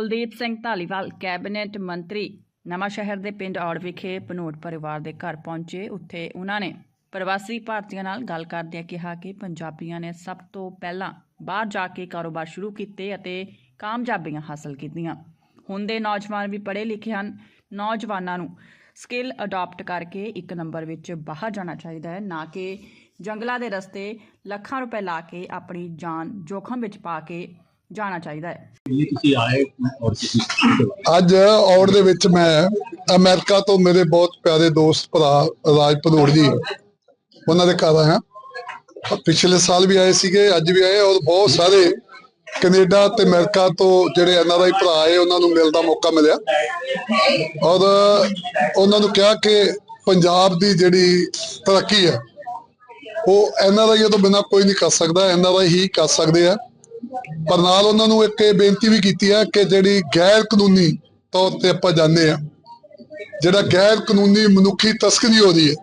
Kuldeep Singh Dhaliwal, cabinet ਮੰਤਰੀ ਨਵਾਂ ਸ਼ਹਿਰ ਦੇ ਪਿੰਡ ਔੜ ਵਿਖੇ ਪਨੋਟ ਪਰਿਵਾਰ ਦੇ ਘਰ ਪਹੁੰਚੇ। ਉੱਥੇ ਉਹਨਾਂ ਨੇ ਪ੍ਰਵਾਸੀ ਭਾਰਤੀਆਂ ਨਾਲ ਗੱਲ ਕਰਦਿਆਂ ਕਿਹਾ ਕਿ ਪੰਜਾਬੀਆਂ ਨੇ ਸਭ ਤੋਂ ਪਹਿਲਾਂ ਬਾਹਰ ਜਾ ਕੇ ਕਾਰੋਬਾਰ ਸ਼ੁਰੂ ਕੀਤੇ ਅਤੇ ਕਾਮਯਾਬੀਆਂ ਹਾਸਲ ਕੀਤੀਆਂ। ਹੁਣ ਦੇ ਨੌਜਵਾਨ ਵੀ ਪੜ੍ਹੇ ਲਿਖੇ ਹਨ। ਨੌਜਵਾਨਾਂ ਨੂੰ ਸਕਿੱਲ ਅਡਾਪਟ ਕਰਕੇ ਇੱਕ ਨੰਬਰ ਵਿੱਚ ਬਾਹਰ ਜਾਣਾ ਚਾਹੀਦਾ ਹੈ, ਨਾ ਕਿ ਜੰਗਲਾਂ ਦੇ ਰਸਤੇ ਲੱਖਾਂ ਰੁਪਏ ਲਾ ਕੇ ਆਪਣੀ ਜਾਨ ਜੋਖਮ ਵਿੱਚ ਪਾ ਕੇ ਜਾਣਾ ਚਾਹੀਦਾ ਹੈ। ਇਹ ਤੁਸੀਂ ਆਏ ਔਰ ਤੁਸੀਂ ਅੱਜ ਔੜ ਦੇ ਵਿੱਚ ਮੈਂ ਅਮਰੀਕਾ ਤੋਂ ਮੇਰੇ ਬਹੁਤ ਪਿਆਰੇ ਦੋਸਤ ਭਰਾ ਰਾਜ ਭਨੋੜ ਜੀ ਉਹਨਾਂ ਦੇ ਘਰ ਆਇਆ। ਪਿਛਲੇ ਸਾਲ ਵੀ ਆਏ ਸੀਗੇ ਅੱਜ ਵੀ ਆਏ ਔਰ ਬਹੁਤ ਸਾਰੇ ਕੈਨੇਡਾ ਤੇ ਅਮਰੀਕਾ ਤੋਂ ਜਿਹੜੇ ਐਨਆਰਆਈ ਭਰਾ ਆਏ ਉਹਨਾਂ ਨੂੰ ਮਿਲਣ ਦਾ ਮੌਕਾ ਮਿਲਿਆ। ਔਰ ਉਹਨਾਂ ਨੂੰ ਕਿਹਾ ਕਿ ਪੰਜਾਬ ਦੀ ਜਿਹੜੀ ਤਰੱਕੀ ਹੈ ਉਹ ਐਨਆਰਆਈ ਤੋਂ ਬਿਨਾਂ ਕੋਈ ਨਹੀਂ ਕਰ ਸਕਦਾ ਐਨਆਰਆਈ ਹੀ ਕਰ ਸਕਦੇ ਆ। ਪਰ ਨਾਲ ਉਹਨਾਂ ਨੂੰ ਇੱਕ ਇਹ ਬੇਨਤੀ ਵੀ ਕੀਤੀ ਹੈ ਕਿ ਜਿਹੜੀ ਗੈਰ ਕਾਨੂੰਨੀ ਤੌਰ ਤੇ ਆਪਾਂ ਜਾਂਦੇ ਆ, ਜਿਹੜਾ ਗੈਰ ਕਾਨੂੰਨੀ ਮਨੁੱਖੀ ਤਸਕਰੀ ਹੋ ਰਹੀ ਹੈ,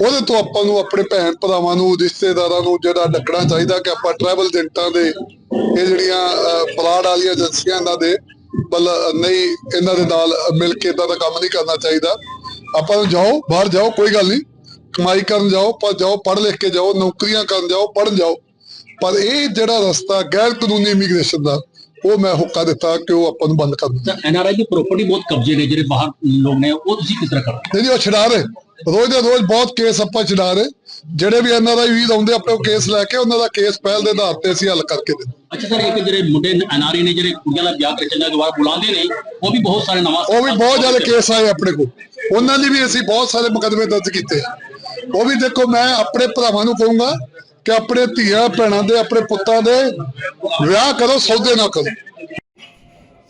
ਉਹਦੇ ਤੋਂ ਆਪਾਂ ਨੂੰ ਆਪਣੇ ਭੈਣ ਭਰਾਵਾਂ ਨੂੰ, ਰਿਸ਼ਤੇਦਾਰਾਂ ਨੂੰ ਜਿਹੜਾ ਡੱਕਣਾ ਚਾਹੀਦਾ ਕਿ ਆਪਾਂ ਟਰੈਵਲ ਏਜੰਟਾਂ ਦੇ, ਇਹ ਜਿਹੜੀਆਂ ਫਰਾਡ ਵਾਲੀਆਂ ਏਜੰਸੀਆਂ ਇਹਨਾਂ ਦੇ ਬਲ ਨਹੀਂ, ਇਹਨਾਂ ਦੇ ਨਾਲ ਮਿਲ ਕੇ ਇਦਾਂ ਦਾ ਕੰਮ ਨਹੀਂ ਕਰਨਾ ਚਾਹੀਦਾ। ਆਪਾਂ ਨੂੰ ਜਾਓ, ਬਾਹਰ ਜਾਓ, ਕੋਈ ਗੱਲ ਨਹੀਂ। ਕਮਾਈ ਕਰਨ ਜਾਓ, ਪਰ ਜਾਓ, ਪੜ੍ਹ ਲਿਖ ਕੇ ਜਾਓ, ਨੌਕਰੀਆਂ ਕਰਨ ਜਾਓ, ਪੜ੍ਹਨ ਜਾਓ। ਪਰ ਇਹ ਜਿਹੜਾ ਰਸਤਾ ਗੈਰ ਕਾਨੂੰਨੀ ਇਮੀਗ੍ਰੇਸ਼ਨ ਦਾ ਉਹ ਮੈਂ ਹੁੱਕਾ ਦਿੱਤਾ ਕਿ ਉਹ ਆਪਾਂ ਨੂੰ ਬੰਦ ਕਰ ਦਿੱਤਾ। ਐਨਆਰਆਈ ਦੀ ਪ੍ਰਾਪਰਟੀ ਬਹੁਤ ਕਬਜ਼ੇ ਨੇ ਜਿਹੜੇ ਬਾਹਰ ਲੋਕ ਨੇ ਉਹ ਤੁਸੀਂ ਕਿਸ ਤਰ੍ਹਾਂ ਕਰਦੇ? ਨਹੀਂ ਉਹ ਛਡਾ ਰਹੇ। ਰੋਜ਼ ਦੇ ਰੋਜ਼ ਬਹੁਤ ਕੇਸ ਆਪਾਂ ਛਡਾ ਰਹੇ। ਜਿਹੜੇ ਵੀ ਐਨਆਰਆਈ ਵੀਰ ਆਉਂਦੇ ਆਪਣੇ ਕੇਸ ਲੈ ਕੇ ਉਹਨਾਂ ਦਾ ਕੇਸ ਪਹਿਲ ਦੇ ਆਧਾਰ ਤੇ ਅਸੀਂ ਹੱਲ ਕਰਕੇ ਦਿੰਦੇ। ਅੱਛਾ ਸਰ ਇੱਕ ਜਿਹੜੇ ਮੁੰਡੇ ਐਨਆਰਆਈ ਨੇ ਜਿਹੜੇ ਕੁੜੀਆਂ ਦਾ ਵਿਆਹ ਕਰਕੇ ਚੰਗਾ ਦੁਬਾਰਾ ਬੁਲਾਉਂਦੇ ਨੇ ਉਹ ਵੀ ਬਹੁਤ ਸਾਰੇ ਨਵਾਂ ਉਹ ਵੀ ਬਹੁਤ ਜ਼ਿਆਦਾ ਕੇਸ ਆਏ ਆਪਣੇ ਕੋਲ। ਉਹਨਾਂ ਲਈ ਵੀ ਅਸੀਂ ਬਹੁਤ ਸਾਰੇ ਮੁਕੱਦਮੇ ਦਰਜ ਕੀਤੇ। ਉਹ ਵੀ ਦੇਖੋ ਮੈਂ ਆਪਣੇ ਭਰਾਵਾਂ ਨੂੰ ਕਹੂੰਗਾ ਕਿ ਆਪਣੇ ਧੀਆਂ ਭੈਣਾਂ ਦੇ, ਆਪਣੇ ਪੁੱਤਾਂ ਦੇ ਵਿਆਹ ਕਰੋ, ਸੌਦੇ ਨਾ ਕਰੋ।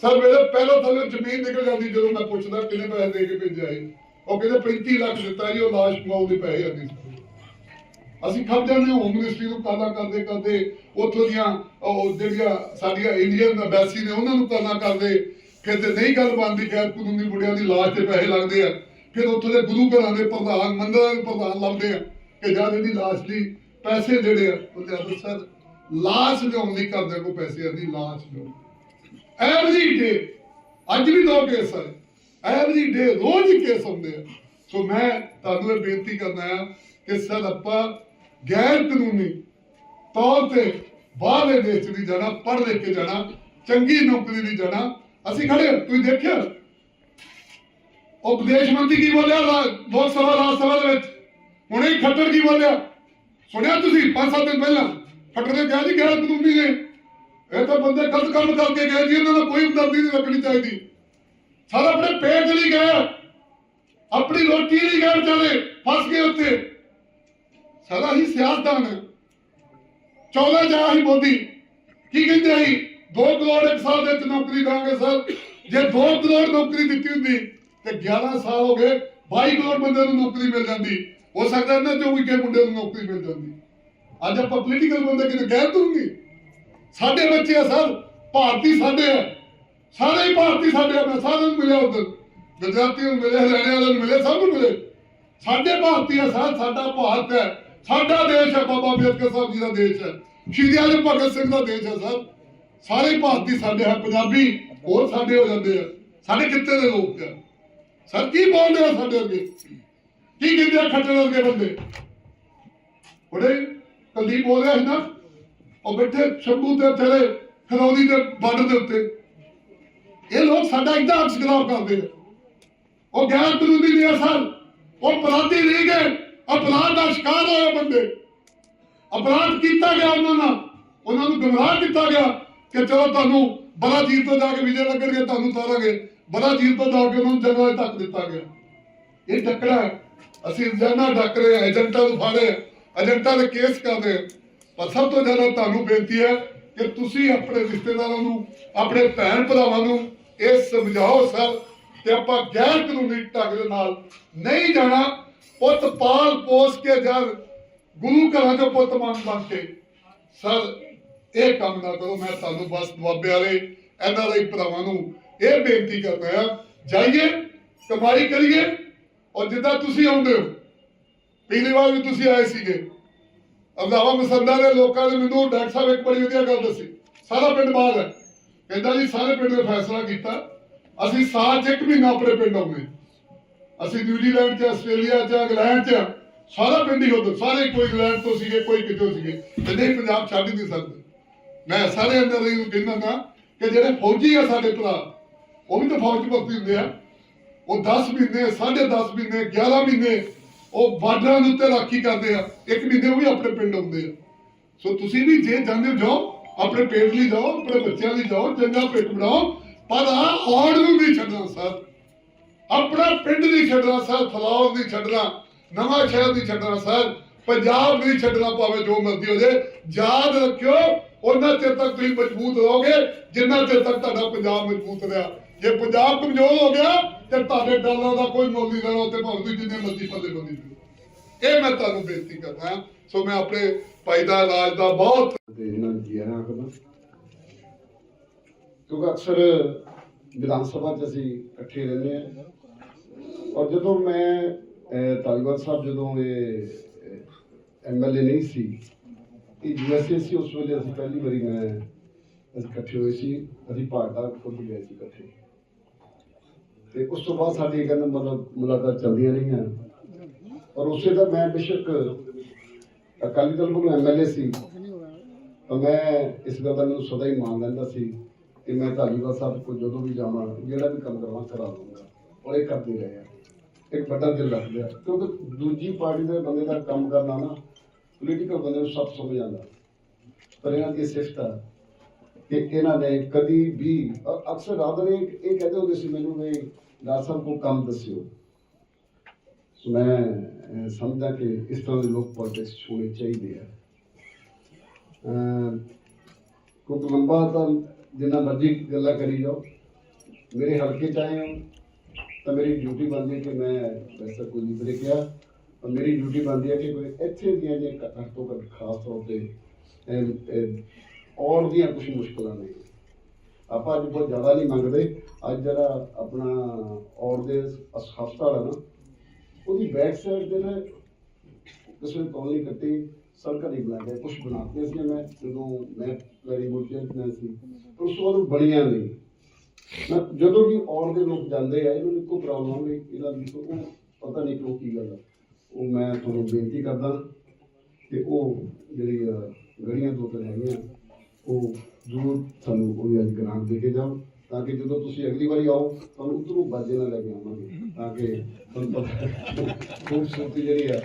ਸਰ, ਮੇਰੇ ਪਹਿਲਾਂ ਥੱਲੇ ਜ਼ਮੀਨ ਨਿਕਲ ਜਾਂਦੀ ਜਦੋਂ ਮੈਂ ਪੁੱਛਦਾ, ਕਿੰਨੇ ਪੈਸੇ ਦੇ ਕੇ ਭੇਜਿਆ ਇਹ ਉਹ ਕਹਿੰਦੇ 35 ਲੱਖ ਦਿੱਤਾ ਜੀ, ਉਹ ਲਾਸ਼ ਪਾਉਣ ਦੇ ਪੈਸੇ ਆਂਦੀ ਅਸੀਂ ਖੱਪ ਜਾਂਦੇ ਹੋਮ ਮਿਨਿਸਟਰੀ ਨੂੰ ਕਾਲਾ ਕਰਦੇ ਕਰਦੇ, ਉੱਥੋਂ ਦੀਆਂ, ਉਹ ਜਿਹੜੀਆਂ ਸਾਡੀਆਂ ਇੰਡੀਅਨ ਐਮਬੈਸੀ ਨੇ, ਉਹਨਾਂ ਨੂੰ ਕਾਲਾ ਕਰਦੇ ਕਿ ਨਹੀਂ, ਗੱਲ ਬਣਦੀ ਗੈਰ ਕਾਨੂੰਨੀ ਮੁੰਡਿਆਂ ਦੀ ਲਾਸ਼ ਤੇ ਪੈਸੇ ਲੱਗਦੇ ਆ। ਫਿਰ ਉੱਥੋਂ ਦੇ ਗੁਰੂ ਘਰਾਂ ਦੇ ਪ੍ਰਧਾਨ, ਮੰਦਰਾਂ ਦੇ ਪ੍ਰਧਾਨ ਲੱਭਦੇ ਆ ਕਿ ਜਦ ਇਹਦੀ ਲਾਸ਼ ਲਈ ਪੈਸੇ ਜਿਹੜੇ ਆ, ਉਹ ਤੇ ਅਫਸਰ ਲਾਸ਼ ਲਿਆਉਣ ਲਈ ਕਰਦੇ ਕੋ ਪੈਸੇ ਆਂਦੀ ਲਾਸ਼ ਲਿਆਉਣ ਐਵਰੀ ਡੇ, ਅੱਜ ਵੀ ਦੋ ਕੇਸ ਹੈ ਐਵਰੀ ਡੇ ਰੋਜ਼ ਹੀ ਕੇਸ ਹੁੰਦੇ ਆ। ਸੋ ਮੈਂ ਤੁਹਾਨੂੰ ਇਹ ਬੇਨਤੀ ਕਰਨਾ ਹੈ ਕਿ ਸਰ ਆਪਾਂ ਗੈਰ ਕਾਨੂੰਨੀ ਤੌਰ ਤੇ ਬਾਹਰਲੇ ਦੇਸ਼ 'ਚ ਵੀ ਜਾਣਾ, ਪੜ੍ਹ ਲਿਖ ਕੇ ਜਾਣਾ, ਚੰਗੀ ਨੌਕਰੀ ਲਈ ਜਾਣਾ, ਅਸੀਂ ਖੜੇ ਤੁਸੀਂ ਦੇਖਿਆ? ਉਹ ਵਿਦੇਸ਼ ਮੰਤਰੀ ਕੀ ਬੋਲਿਆ ਲੋਕ ਸਭਾ, ਰਾਜ ਸਭਾ ਦੇ ਵਿੱਚ? ਹੁਣੇ ਖੱਟਰ ਕੀ ਬੋਲਿਆ? ਸੁਣਿਆ ਤੁਸੀਂ? ਪੰਜ ਸੱਤ ਦਿਨ ਪਹਿਲਾਂ। ਖੱਟਰ ਨੇ ਕਿਹਾ ਜੀ ਗੈਰ ਕਾਨੂੰਨੀ ਨੇ। ਇਹ ਤਾਂ ਬੰਦੇ ਗਲਤ ਕੰਮ ਕਰਕੇ ਗਏ ਜੀ, ਇਹਨਾਂ ਦਾ ਕੋਈ ਹਮਦਰਦੀ ਨਹੀਂ ਰੱਖਣੀ ਚਾਹੀਦੀ। ਸਾਰਾ ਆਪਣੇ ਪੇਟ ਲਈ ਗਏ ਆਪਣੀ ਰੋਟੀ ਲਈ ਗਏ ਵਿਚਾਰੇ, ਫਸ ਗਏ ਉੱਥੇ। ਸਾਰਾ ਹੀ ਸਿਆਸਤਦਾਨ ਹੈ। ਚੌਦਾ ਜਾ ਹੀ ਮੋਦੀ ਕੀ ਕਹਿੰਦੇ ਸੀ 2 ਕਰੋੜ ਇੱਕ ਸਾਲ ਦੇ ਵਿੱਚ ਨੌਕਰੀ ਦਾਂਗੇ ਸਰ। ਜੇ 2 ਕਰੋੜ ਨੌਕਰੀ ਦਿੱਤੀ ਹੁੰਦੀ, ਤੇ 11 ਸਾਲ ਹੋ ਗਏ 22 ਕਰੋੜ ਬੰਦੇ ਨੂੰ ਨੌਕਰੀ ਮਿਲ ਜਾਂਦੀ। ਹੋ ਸਕਦਾ ਇਹਨਾਂ ਚੋਂ ਵੀ ਕਿਸੇ ਮੁੰਡੇ ਨੂੰ ਨੌਕਰੀ ਮਿਲ ਜਾਂਦੀ। ਅੱਜ ਆਪਾਂ ਪੋਲੀਟੀਕਲ ਬੰਦੇ ਕਿਤੇ ਗੈਰ ਦੂੰਗੀ ਸਾਡੇ ਬੱਚੇ ਆ ਸਰ, ਭਾਰਤੀ ਸਾਡੇ ਆ। ਸਾਰੇ ਹੀ ਭਾਰਤੀ ਸਾਡੇ ਆ, ਮੈਂ ਸਾਰਿਆਂ ਨੂੰ ਮਿਲਿਆ ਉਧਰ। ਗੁਜਰਾਤੀ ਨੂੰ ਮਿਲੇ, ਹਰਿਆਣੇ ਵਾਲਿਆਂ ਨੂੰ ਮਿਲੇ, ਸਭ ਨੂੰ ਮਿਲੇ। ਸਾਡੇ ਭਾਰਤੀ ਆ ਸਰ, ਸਾਡਾ ਭਾਰਤ ਹੈ। ਸਾਡਾ ਦੇਸ਼ ਹੈ, ਬਾਬਾ ਅੰਬੇਦਕਰ ਸਾਹਿਬ ਜੀ ਦਾ ਦੇਸ਼ ਹੈ। ਸ਼ਹੀਦ ਆਜਮ ਭਗਤ ਸਿੰਘ ਦਾ ਦੇਸ਼ ਹੈ ਸਰ। ਸਾਰੇ ਭਾਰਤੀ ਸਾਡੇ ਹੈ, ਪੰਜਾਬੀ ਹੋਰ ਸਾਡੇ ਹੋ ਜਾਂਦੇ ਆ। ਸਾਡੇ ਕਿੱਤੇ ਦੇ ਲੋਕ ਆ। ਸਰ, ਕੀ ਬੋਲਦੇ ਆ ਸਾਡੇ ਅੱਗੇ? ਕੀ ਕਹਿੰਦੇ ਆ ਖੱਟਣ ਵਰਗੇ ਬੰਦੇ? ਉਹਦੇ ਕੁਲਦੀਪ ਬੋਲ ਰਿਹਾ ਸੀ ਨਾ, ਉਹ ਬੈਠੇ ਸ਼ੰਭੂ ਤੇ ਤੇਰੇ ਖਰੌਦੀ ਦੇ ਬਾਰਡਰ ਦੇ ਉੱਤੇ। ਇਹ ਲੋਕ ਸਾਡਾ ਇਦਾਂ ਅਕਸ ਕਰਦੇ ਆ ਉਹ ਗੈਰ ਕਾਨੂੰਨੀ ਨਹੀਂ ਆ ਉਹ ਅਪਰਾਧੀ ਨਹੀਂ ਗਏ ਅਪਰਾਧ ਦਾ ਸ਼ਿਕਾਰ ਹੋਏ ਬੰਦੇ। ਅਪਰਾਧ ਕੀਤਾ ਗਿਆ ਉਹਨਾਂ ਨਾਲ। ਉਹਨਾਂ ਨੂੰ ਗੁੰਮਰਾਹ ਕੀਤਾ ਗਿਆ ਕਿ ਚਲੋ ਤੁਹਾਨੂੰ ਬੜਾ ਜੀਤ ਤੋਂ ਜਾ ਕੇ ਵਿਜੇ ਲੱਗਣਗੇ, ਤੁਹਾਨੂੰ ਤਾਰਾਂਗੇ। ਬੜਾ ਜੀਤ ਤੋਂ ਜਾ ਕੇ ਉਹਨਾਂ ਨੂੰ ਜਗ੍ਹਾ ਤੱਕ ਦਿੱਤਾ ਗਿਆ। ਇਹ ਟੱਕਰਾ ਅਸੀਂ ਰੋਜ਼ਾਨਾ ਡੱਕ ਰਹੇ ਹਾਂ ਏਜੰਟਾਂ ਨੂੰ ਫੜ, ਏਜੰਟਾਂ ਦੇ ਕੇਸ ਕਰਦੇ। ਪਰ ਸਭ ਤੋਂ ਜ਼ਿਆਦਾ ਤੁਹਾਨੂੰ ਬੇਨਤੀ ਹੈ ਕਿ ਤੁਸੀਂ ਆਪਣੇ ਰਿਸ਼ਤੇਦਾਰਾਂ ਨੂੰ, ਆਪਣੇ ਭੈਣ ਭਰਾਵਾਂ ਨੂੰ ਇਹ ਸਮਝਾਓ ਸਰ ਕਿ ਆਪਾਂ ਗੈਰ ਕਾਨੂੰਨੀ ਢੰਗ ਦੇ ਨਾਲ ਨਹੀਂ ਜਾਣਾ, ਪੁੱਤ ਪਾਲ ਪੋਸ ਕੇ ਜਦ ਗੁਰੂ ਘਰਾਂ ਦੇ ਪੁੱਤ ਮੰਨ ਬਣ ਕੇ। ਸਰ, ਇਹ ਕੰਮ ਨਾ ਕਰੋ, ਮੈਂ ਤੁਹਾਨੂੰ ਬਸ ਦੁਆਬੇ ਵਾਲੇ, ਇਹਨਾਂ ਦੇ ਭਰਾਵਾਂ ਨੂੰ ਇਹ ਬੇਨਤੀ ਕਰਦਾ ਹਾਂ। ਜਾਈਏ, ਕਮਾਈ ਕਰੀਏ ਔਰ ਜਿੱਦਾਂ ਤੁਸੀਂ ਆਉਂਦੇ ਹੋ, ਪਿਛਲੀ ਵਾਰ ਵੀ ਤੁਸੀਂ ਆਏ ਸੀਗੇ। ਅਬਦਾਵਾ ਮਸੰਦਾ ਦੇ ਲੋਕਾਂ ਨੇ ਮੈਨੂੰ ਡਾਕਟਰ ਸਾਹਿਬ ਇੱਕ ਬੜੀ ਵਧੀਆ ਗੱਲ ਦੱਸੀ। ਸਾਰਾ ਪਿੰਡ ਬਾਹਰ ਹੈ। ਕਹਿੰਦਾ ਜੀ, ਸਾਰੇ ਪਿੰਡ ਨੇ ਫੈਸਲਾ ਕੀਤਾ। ਅਸੀਂ ਸਾਲ 'ਚ ਇੱਕ ਮਹੀਨਾ ਆਪਣੇ ਪਿੰਡ ਆਉਂਦੇ ਅਸੀਂ ਨਿਊਜ਼ੀਲੈਂਡ 'ਚ, ਆਸਟ੍ਰੇਲੀਆ 'ਚ, ਇੰਗਲੈਂਡ 'ਚ, ਸਾਰਾ ਪਿੰਡ ਹੀ ਉਧਰ। ਸਾਰੇ ਕੋਈ ਇੰਗਲੈਂਡ ਤੋਂ ਸੀਗੇ, ਕੋਈ ਕਿਤੋਂ ਸੀਗੇ। ਤੇ ਨਹੀਂ, ਪੰਜਾਬ ਛੱਡ ਨਹੀਂ ਸਕਦੇ। ਮੈਂ ਸਾਰੇ ਅੰਦਰ ਨੂੰ ਕਹਿੰਦਾ ਨਾ ਕਿ ਜਿਹੜੇ ਫੌਜੀ ਆ ਸਾਡੇ ਭਰਾ, ਉਹ ਵੀ ਤਾਂ ਫੌਜ 'ਚ ਭਰਤੀ ਹੁੰਦੇ ਆ। ਉਹ 10 ਮਹੀਨੇ 10.5 ਮਹੀਨੇ 11 ਮਹੀਨੇ ਉਹ ਬਾਰਡਰਾਂ ਦੇ ਉੱਤੇ ਰਾਖੀ ਕਰਦੇ ਆ। ਇੱਕ ਮਹੀਨੇ ਉਹ ਵੀ ਆਪਣੇ ਪਿੰਡ ਆਉਂਦੇ ਆ। ਸੋ ਤੁਸੀਂ ਵੀ ਜੇ ਜਾਂਦੇ ਹੋ, ਜਾਓ, ਆਪਣੇ ਪੇਟ ਲਈ ਜਾਓ, ਆਪਣੇ ਬੱਚਿਆਂ ਲਈ ਜਾਓ ਚੰਗਾ ਪੇਟ ਬਣਾਓ, ਪਰ ਆ ਔੜ ਨੂੰ ਨਹੀਂ ਛੱਡਣਾ, ਸਰ। ਆਪਣਾ ਪਿੰਡ ਨਹੀਂ ਛੱਡਣਾ, ਸਰ ਫਲੌਰ ਨਹੀਂ ਛੱਡਣਾ, ਨਵਾਂ ਸ਼ਹਿਰ ਨਹੀਂ ਛੱਡਣਾ, ਸਰ। ਪੰਜਾਬ ਨਹੀਂ ਛੱਡਣਾ, ਭਾਵੇਂ ਜੋ ਮਰਜ਼ੀ ਹੋ ਜਾਏ ਯਾਦ ਰੱਖਿਓ, ਉਹਨਾਂ ਚਿਰ ਤੱਕ ਤੁਸੀਂ ਮਜ਼ਬੂਤ ਰਹੋਗੇ, ਜਿੰਨਾ ਚਿਰ ਤੱਕ ਤੁਹਾਡਾ ਪੰਜਾਬ ਮਜ਼ਬੂਤ ਰਿਹਾ। ਜੇ ਪੰਜਾਬ ਕਮਜ਼ੋਰ ਹੋ ਗਿਆ ਤੇ ਤੁਹਾਡੇ ਡਾਲਰਾਂ ਦਾ ਕੋਈ ਮੁੱਲ ਨਹੀਂ ਰਹਿਣਾ ਤੇ ਭਾਵੇਂ ਤੁਸੀਂ ਜਿੰਨੇ ਮਰਜ਼ੀ ਪੱਲੇ ਬੰਦੀ ਇਹ ਮੈਂ ਤੁਹਾਨੂੰ ਬੇਨਤੀ ਕਰਦਾ ਸੋ ਮੈਂ ਆਪਣੇ ਭਾਈ ਦਾ ਇਲਾਜ ਦਾ ਬਹੁਤ ਇਹਨਾਂ ਦੀ ਹੈ ਆਖਦਾ ਕਿਉਂਕਿ ਅਕਸਰ ਵਿਧਾਨ ਸਭਾ 'ਚ ਅਸੀਂ ਇਕੱਠੇ ਰਹਿੰਦੇ ਆ ਔਰ ਜਦੋਂ ਮੈਂ ਅਹ, ਸਾਹਿਬ ਜਦੋਂ ਇਹ ਐਮਐਲਏ ਨਹੀਂ ਸੀ ਇਹ ਯੂਐਸਏ ਸੀ ਉਸ ਵੇਲੇ ਅਸੀਂ ਪਹਿਲੀ ਵਾਰੀ ਮੈਂ ਅਸੀਂ ਇਕੱਠੇ ਹੋਏ ਸੀ। ਅਸੀਂ ਭਾਰਤਾਂ ਖੁਦ ਗਏ ਸੀ ਇਕੱਠੇ। ਤੇ ਉਸ ਤੋਂ ਬਾਅਦ ਸਾਡੀ ਕਹਿੰਦਾ ਮਤਲਬ ਮੁਲਾਕਾਤ ਚੱਲਦੀਆਂ ਰਹੀਆਂ। ਔਰ ਉਸੇ ਦਾ ਮੈਂ ਬੇਸ਼ੱਕ ਅਕਾਲੀ ਦਲ ਵੱਲੋਂ ਐਮਐਲਏ ਸੀ। ਤਾਂ ਮੈਂ ਇਸ ਗੱਲ ਦਾ ਮੈਨੂੰ ਸਦਾ ਹੀ ਮਾਣ ਲੈਂਦਾ ਸੀ ਕਿ ਮੈਂ ਧਾਲੀਵਾਲ ਸਾਹਿਬ ਕੋਲ ਜਦੋਂ ਵੀ ਜਾਵਾਂ, ਜਿਹੜਾ ਵੀ ਕੰਮ ਕਰਵਾਉਣਾ ਕਰਾ ਲੂੰਗਾ ਔਰ ਇਹ ਕਰਦੇ ਰਹੇ ਆ। ਇੱਕ ਵੱਡਾ ਦਿਲ ਰੱਖਦੇ ਆ। ਕਿਉਂਕਿ ਦੂਜੀ ਪਾਰਟੀ ਦੇ ਬੰਦੇ ਦਾ ਕੰਮ ਕਰਨਾ ਨਾ ਪੋਲੀਟੀਕਲ ਬੰਦੇ ਨੂੰ ਸਭ ਸਮਝ ਆਉਂਦਾ। ਪਰ ਇਹਨਾਂ ਦੀ ਸਿਫਤ ਆ ਕਿ ਇਹਨਾਂ ਨੇ ਕਦੀ ਵੀ ਅਕਸਰ ਰਾਦਰ ਇਹ ਇਹ ਕਹਿੰਦੇ ਹੁੰਦੇ ਸੀ ਮੈਨੂੰ ਵੀ ਡਾਕਟਰ ਸਾਹਿਬ ਕੋਲ ਕੰਮ ਦੱਸਿਓ। ਮੈਂ ਸਮਝਦਾ ਕਿ ਇਸ ਤਰ੍ਹਾਂ ਦੇ ਲੋਕ ਪੋਲਿਟਿਕਸ ਹੋਣੇ ਚਾਹੀਦੇ ਆ। ਅਹ, ਕਿਉਂਕਿ ਲੰਬਾ ਤਾਂ ਜਿੰਨਾ ਮਰਜ਼ੀ ਗੱਲਾਂ ਕਰੀ ਜਾਓ। ਮੇਰੇ ਹਲਕੇ ਚ ਆਏ ਹੋ। ਤਾਂ ਮੇਰੀ ਡਿਊਟੀ ਬਣਦੀ ਹੈ ਕਿ ਮੈਂ ਵੈਸੇ ਕੋਈ ਨਹੀਂ ਕਰੇ ਕਿਹਾ ਪਰ ਮੇਰੀ ਡਿਊਟੀ ਬਣਦੀ ਹੈ ਕਿ ਕੋਈ ਇੱਥੇ ਦੀਆਂ ਜੇ ਘੱਟ ਤੋਂ ਘੱਟ ਖਾਸ ਤੌਰ ਤੇ ਔਰ ਦੀਆਂ ਕੁਝ ਮੁਸ਼ਕਲਾਂ ਨੇ। ਆਪਾਂ ਅੱਜ ਬਹੁਤ ਜ਼ਿਆਦਾ ਨਹੀਂ ਮੰਗਦੇ। ਅੱਜ ਜਿਹੜਾ ਆਪਣਾ ਔਰ ਦੇ ਹਸਪਤਾਲ ਹੈ ਨਾ ਉਹਦੀ ਬੈਕ ਸਾਈਡ ਤੇ ਨਾ ਕਿਸੇ ਨੇ ਕੌਲੀ ਕੱਟੀ ਸੜਕਾਂ ਦੀ ਨਹੀਂ ਬਣਾਇਆ ਕੁਝ ਬਣਾਤੇ ਸੀ ਮੈਂ ਜਦੋਂ ਮੈਂ ਵੈਰੀ ਗੁੱਡ ਚੇਅਰਮੈਨ ਸੀ ਪਰ ਉਸ ਤੋਂ ਬਾਅਦ ਬਣੀਆਂ ਨਹੀਂ। ਮੈਂ ਜਦੋਂ ਵੀ ਔਰ ਦੇ ਲੋਕ ਜਾਂਦੇ ਆ ਇਹਨਾਂ ਨੂੰ ਇੱਕੋ ਪ੍ਰੋਬਲਮ ਹੋਵੇ ਇਹਨਾਂ ਦੀ ਕੋਈ ਪਤਾ ਨਹੀਂ ਕਿਉਂ ਕੀ ਗੱਲ ਉਹ ਮੈਂ ਤੁਹਾਨੂੰ ਬੇਨਤੀ ਕਰਦਾ ਕਿ ਉਹ ਜਿਹੜੀ ਅਹ, ਗੜੀਆਂ ਦੋ ਤਿੰਨ ਹੈਗੀਆਂ ਉਹ ਜ਼ਰੂਰ ਸਾਨੂੰ ਉਹ ਅੱਜ ਗ੍ਰਾਂਟ ਦੇ ਕੇ ਜਾਓ। ਤਾਂ ਕਿ ਜਦੋਂ ਤੁਸੀਂ ਅਗਲੀ ਵਾਰੀ ਆਓ ਤੁਹਾਨੂੰ ਉਧਰੋਂ ਬਾਜੇ ਨਾਲ ਲੈ ਕੇ ਆਵਾਂਗੇ, ਤਾਂ ਕਿ ਤੁਹਾਨੂੰ ਖੂਬਸੂਰਤੀ ਜਿਹੜੀ ਆ,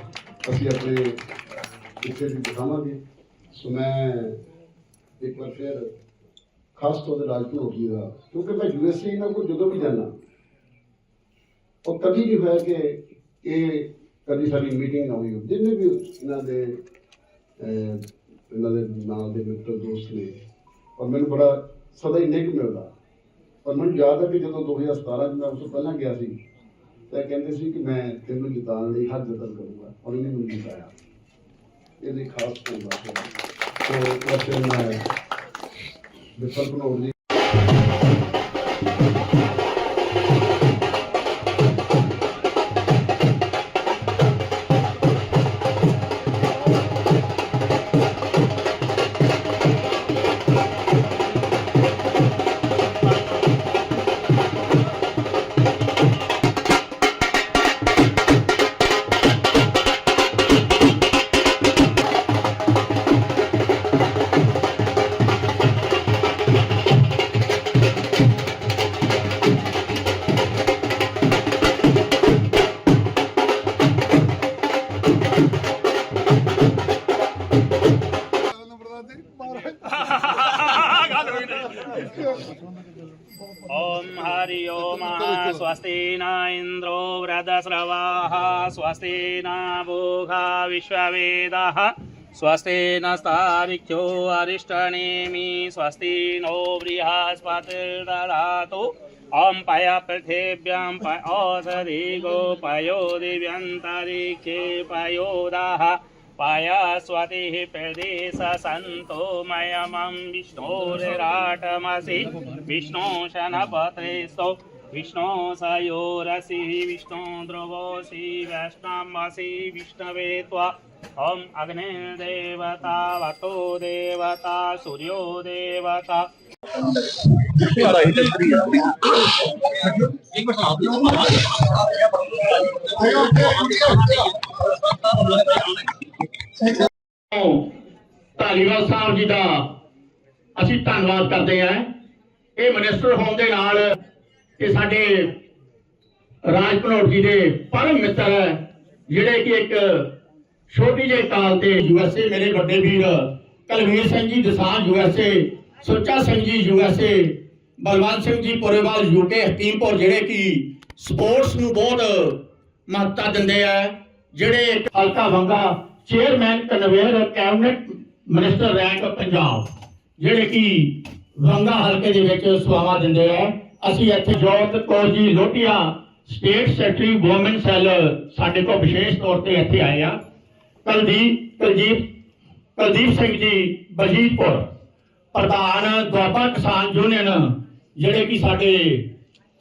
ਅਸੀਂ ਆਪਣੇ ਇੱਥੇ ਵੀ ਦਿਖਾਵਾਂਗੇ ਸੋ ਮੈਂ ਇੱਕ ਵਾਰ ਫਿਰ ਖਾਸ ਤੌਰ ਤੇ ਰਾਜਪੂਤ ਹੋ ਦਾ ਕਿਉਂਕਿ ਮੈਂ ਯੂਐਸਏ ਇਹਨਾਂ ਕੋਲ ਜਦੋਂ ਵੀ ਜਾਣਾ ਉਹ ਕਦੀ ਨਹੀਂ ਹੋਇਆ ਕਿ ਇਹ ਕਦੀ ਸਾਡੀ ਮੀਟਿੰਗ ਨਾ ਹੋਈ ਹੋਵੇ। ਜਿੰਨੇ ਵੀ ਇਹਨਾਂ ਦੇ ਇਹਨਾਂ ਦੇ ਨਾਲ ਦੇ ਮਿੱਤਰ, ਦੋਸਤ ਨੇ, ਔਰ ਮੈਨੂੰ ਬੜਾ ਸਦਾ ਹੀ ਨਿੱਘ ਮਿਲਦਾ ਔਰ ਮੈਨੂੰ ਯਾਦ ਹੈ ਕਿ ਜਦੋਂ 2017 ਚ ਮੈਂ ਉਸ ਤੋਂ ਪਹਿਲਾਂ ਗਿਆ ਸੀ, ਤਾਂ ਕਹਿੰਦੇ ਸੀ ਕਿ ਮੈਂ ਤੈਨੂੰ ਜਿਤਾਉਣ ਲਈ ਹਰ ਯਤਨ ਕਰੂੰਗਾ ਔਰ ਇਹਨੇ ਮੈਨੂੰ ਜਿਤਾਇਆ। ਇਹਦੀ ਖਾਸ ਕੋਈ ਹੈ। ਸੋ ਵੈਸੇ ਮੈਂ ਵਿਫਲ ਬਣਾਉਣ ਦੀ स्वस्ति न इन्द्रो वृदस्रवाः स्वस्ति न भोगा विश्ववेदः स्वस्ति नस्तारिख्यो अरिष्टनेमि स्वस्ति नो बृहस्पतिर्ददातु ॐ पय पृथिव्यां प ओषधि गोपयो दिव्यन्तरिक्षे पयोदाः पयस्वतिः प्रदेश सन्तो मयमं विष्णोरिराटमसि विष्णो शनपत्रेस्तौ विष्णो सयोरसि विष्णो ध्रुवोऽसि वैष्णवसि विष्णवे त्वा ॐ अग्निर्देवता वतो देवता सूर्यो देवता ਧਾਲੀਵਾਲ ਸਾਹਿਬ ਜੀ ਦਾ ਅਸੀਂ ਧੰਨਵਾਦ ਕਰਦੇ ਹਾਂ ਇਹ ਮਿਨਿਸਟਰ ਹੋਣ ਦੇ ਨਾਲ ਇਹ ਸਾਡੇ ਰਾਜ ਭਨੋਟ ਜੀ ਦੇ ਪਰਮ ਮਿੱਤਰ ਹੈ, ਜਿਹੜੇ ਕਿ ਇੱਕ ਛੋਟੀ ਜਿਹੀ ਕਾਲ ਤੇ ਯੂਐਸਏ ਮੇਰੇ ਵੱਡੇ ਵੀਰ Kalvir Singh ji Dosanjh USA Sucha Singh ji USA Balwant Singh ji Purewal UK Hakimpur, ਜਿਹੜੇ ਕਿ ਸਪੋਰਟਸ ਨੂੰ ਬਹੁਤ ਮਹੱਤਤਾ ਦਿੰਦੇ ਆ, ਜਿਹੜੇ ਹਲਕਾ Wanga chairman convener cabinet minister rank Punjab, ਜਿਹੜੇ ਕਿ ਵੰਗਾ ਹਲਕੇ ਦੇ ਵਿੱਚ ਸੇਵਾਵਾਂ ਦਿੰਦੇ ਆ। ਅਸੀਂ ਇੱਥੇ Jot Kaur ji Lotia state secretary woman cell ਸਾਡੇ ਕੋਲ ਵਿਸ਼ੇਸ਼ ਤੌਰ ਤੇ ਇੱਥੇ ਆਏ ਆ। ਕੁਲਦੀਪ ਕੁਲਦੀਪ ਕੁਲਦੀਪ ਸਿੰਘ ਜੀ ਬਜੀਤਪੁਰ ਪ੍ਰਧਾਨ ਦੁਆਬਾ ਕਿਸਾਨ ਯੂਨੀਅਨ, ਜਿਹੜੇ ਕਿ ਸਾਡੇ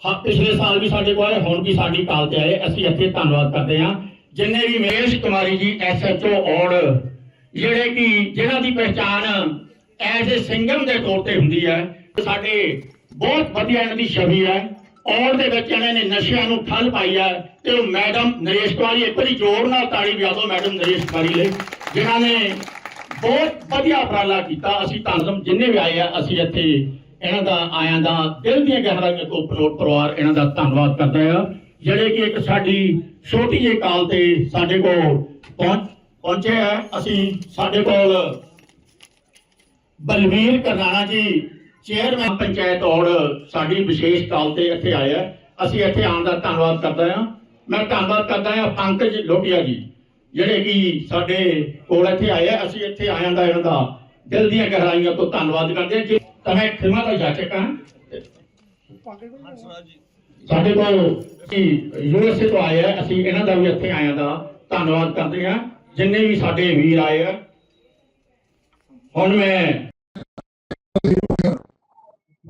ਹ- ਪਿਛਲੇ ਸਾਲ ਵੀ ਸਾਡੇ ਕੋਲ ਆਏ, ਹੁਣ ਵੀ ਸਾਡੀ ਕਾਲ ਤੇ ਆਏ। ਅਸੀਂ ਇੱਥੇ ਧੰਨਵਾਦ ਕਰਦੇ ਹਾਂ। ਜਿੰਨੇ ਵੀ ਮਹੇਸ਼ ਕੁਮਾਰੀ ਜੀ ਐਸਐਚਓ ਔੜ, ਜਿਹੜੇ ਕਿ ਜਿਹਨਾਂ ਦੀ ਪਹਿਚਾਣ ਐਜ਼ ਏ ਸਿੰਗਮ ਦੇ ਤੌਰ ਤੇ ਹੁੰਦੀ ਹੈ, ਸਾਡੇ ਬਹੁਤ ਵਧੀਆ ਇਹਨਾਂ ਦੀ ਛਵੀ ਹੈ। ਔੜ ਦੇ ਵਿੱਚ ਇਹਨਾਂ ਨੇ ਨਸ਼ਿਆਂ ਨੂੰ ਠੱਲ ਪਾਈ ਤੇ ਉਹ ਮੈਡਮ ਨਰੇਸ਼ ਕੁਮਾਰੀ, ਇੱਕ ਵਾਰੀ ਜ਼ੋਰ ਨਾਲ ਤਾੜੀ ਵਜਾ ਦਿਓ ਮੈਡਮ ਨਰੇਸ਼ ਕੁਮਾਰੀ ਲਈ, ਜਿਨ੍ਹਾਂ ਨੇ ਬਹੁਤ ਵਧੀਆ ਉਪਰਾਲਾ ਕੀਤਾ। ਅਸੀਂ ਧੰਨਵਾਦ, ਜਿੰਨੇ ਵੀ ਆਏ ਆ, ਅਸੀਂ ਇੱਥੇ ਇਹਨਾਂ ਦਾ ਆਇਆਂ ਦਾ ਦਿਲ ਦੀਆਂ ਗਹਿਰਾਈਆਂ ਤੋਂ ਪਨੋਟ ਪਰਿਵਾਰ ਇਹਨਾਂ ਦਾ ਧੰਨਵਾਦ ਕਰਦਾ ਆ। ਜਿਹੜੇ ਕਿ ਇੱਕ ਸਾਡੀ ਛੋਟੀ ਜਿਹੀ ਕਾਲ ਤੇ ਸਾਡੇ ਕੋਲ ਪਹੁੰਚ, ਪਹੁੰਚੇ ਆ। ਅਸੀਂ ਸਾਡੇ ਕੋਲ ਬਲਵੀਰ ਕਰਨਾਣਾ ਜੀ ਚੇਅਰਮੈਨ ਪੰਚਾਇਤ ਔੜ ਸਾਡੀ ਵਿਸ਼ੇਸ਼ ਕਾਲ ਤੇ ਇੱਥੇ ਆਏ ਅਸੀਂ ਇੱਥੇ ਆਉਣ ਦਾ ਧੰਨਵਾਦ ਕਰਦਾ ਹਾਂ। ਮੈਂ ਧੰਨਵਾਦ ਕਰਦਾ ਹਾਂ ਪੰਕਜ ਲੋਟੀਆ ਜੀ, ਜਿਹੜੇ ਕਿ ਸਾਡੇ ਕੋਲ ਇੱਥੇ ਆਏ ਅਸੀਂ ਇੱਥੇ ਆਇਆਂ ਦਾ ਇਹਨਾਂ ਦਾ ਦਿਲ ਦੀਆਂ ਗਹਿਰਾਈਆਂ ਤੋਂ ਧੰਨਵਾਦ ਕਰਦੇ ਹਾਂ। ਜੀ ਤਮੇ ਖਿਮਾ ਦਾ ਜਾਚਕ ਹਾਂ। ਸਾਡੇ ਕੋਲ ਯੂਐਸਏ ਤੋਂ ਆਏ ਆ। ਅਸੀਂ ਇਹਨਾਂ ਦਾ ਵੀ ਇੱਥੇ ਆਇਆਂ ਦਾ ਧੰਨਵਾਦ ਕਰਦੇ ਹਾਂ। ਜਿੰਨੇ ਵੀ ਸਾਡੇ ਵੀਰ ਆਏ ਆ। ਹੁਣ ਮੈਂ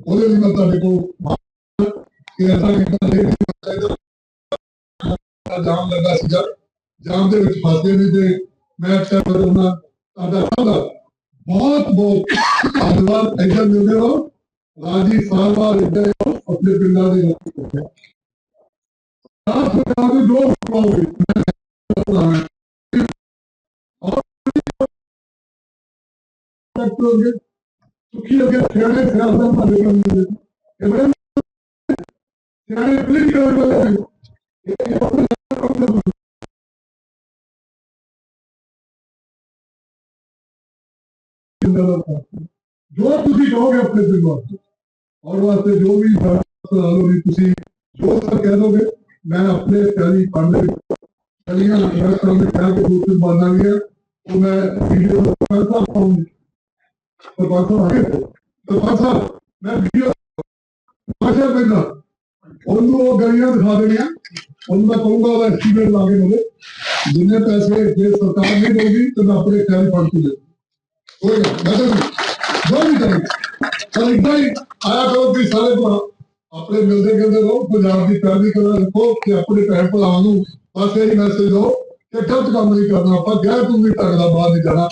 ਉਹਦੇ ਲਈ ਮੈਂ ਤੁਹਾਡੇ ਕੋਲ ਕਿ ਐਸਾ ਨਹੀਂ ਜਾਮ ਲੱਗਾ ਸੀਗਾ ਜਾਮ ਦੇ ਵਿੱਚ ਫਸਦੇ ਨਹੀਂ ਤੇ ਮੈਂ ਅਕਸਰ ਉਹਨਾਂ ਤੁਹਾਡਾ ਸਭ ਬਹੁਤ ਬਹੁਤ ਧੰਨਵਾਦ। ਐਸਾ ਮਿਲਦੇ ਹੋ ਰਾਜੀ ਸਾਲ ਇੱਦਾਂ ਆਪਣੇ ਪਿੰਡਾਂ ਦੇ ਲੋਕ ਆਪ ਸਰਕਾਰ ਨੂੰ ਜੋ ਕਹੋਗੇ ਮੈਂ ਕਰਾਂਗਾ ਕਰੋਗੇ ਸੁਖੀ ਹੋ ਕੇ ਸਿਆਣੇ ਸਿਆਸਤ ਭਾਲੇ ਕਰਦੇ ਇਹ ਬੜੇ ਸਿਆਣੇ ਪਲੀਟ ਕਰਨ ਵਾਲੇ ਨੇ ਇਹ ਆਪਣੇ ਜੋ ਤੁਸੀਂ ਕਹੋਗੇ ਆਪਣੇ ਦਿਲ ਵਾਸਤੇ ਔਰ ਵਾਸਤੇ ਜੋ ਵੀ ਫੈਸਲਾ ਲਓਗੇ ਤੁਸੀਂ ਜੋ ਸਰ ਕਹਿ ਦੋਗੇ ਮੈਂ ਆਪਣੇ ਪਿਆਰੀ ਪੰਡ ਸਰਪੰਚ ਸਾਹਿਬ ਆਏ ਸਰਪੰਚ ਸਾਹਿਬ ਮੈਂ ਵੀਡੀਓ ਭਾਸ਼ਾ ਪੈਂਦਾ ਉਹਨੂੰ ਉਹ ਗਲੀਆਂ ਦਿਖਾ ਦੇਣੀਆਂ ਉਹਨੂੰ ਮੈਂ ਕਹੂੰਗਾ ਉਹਦਾ ਐਸਟੀਮੇਟ ਲਾ ਕੇ ਦੇਵੇ ਜਿੰਨੇ ਪੈਸੇ ਜੇ ਸਰਕਾਰ ਨਹੀਂ ਦੇਊਗੀ ਤਾਂ ਮੈਂ ਆਪਣੇ ਖਿਆਲ ਫੰਡ ਤੋਂ ਦੇ ਕੋਈ ਨਾ ਮੈਂ ਜੋ ਵੀ ਕਰੇ ਪਰ ਇਦਾਂ ਹੀ ਆਇਆ ਕਰੋ ਕਿ ਸਾਰੇ ਭਰਾ ਆਪਣੇ ਮਿਲਦੇ ਗਿਲਦੇ ਰਹੋ ਪੰਜਾਬ ਦੀ ਪੈਰਵੀ ਕਰੋ ਰੱਖੋ ਕਿ ਆਪਣੇ ਭੈਣ ਭਰਾਵਾਂ ਨੂੰ ਬਸ ਇਹ ਮੈਸੇਜ ਦਿਓ ਕਿ ਗਲਤ ਕੰਮ ਨਹੀਂ ਕਰਨਾ ਆਪਾਂ ਗੈਰ ਕਾਨੂੰਨੀ ਢੰਗ ਦਾ ਬਾਹਰ ਨਹੀਂ ਜਾਣਾ।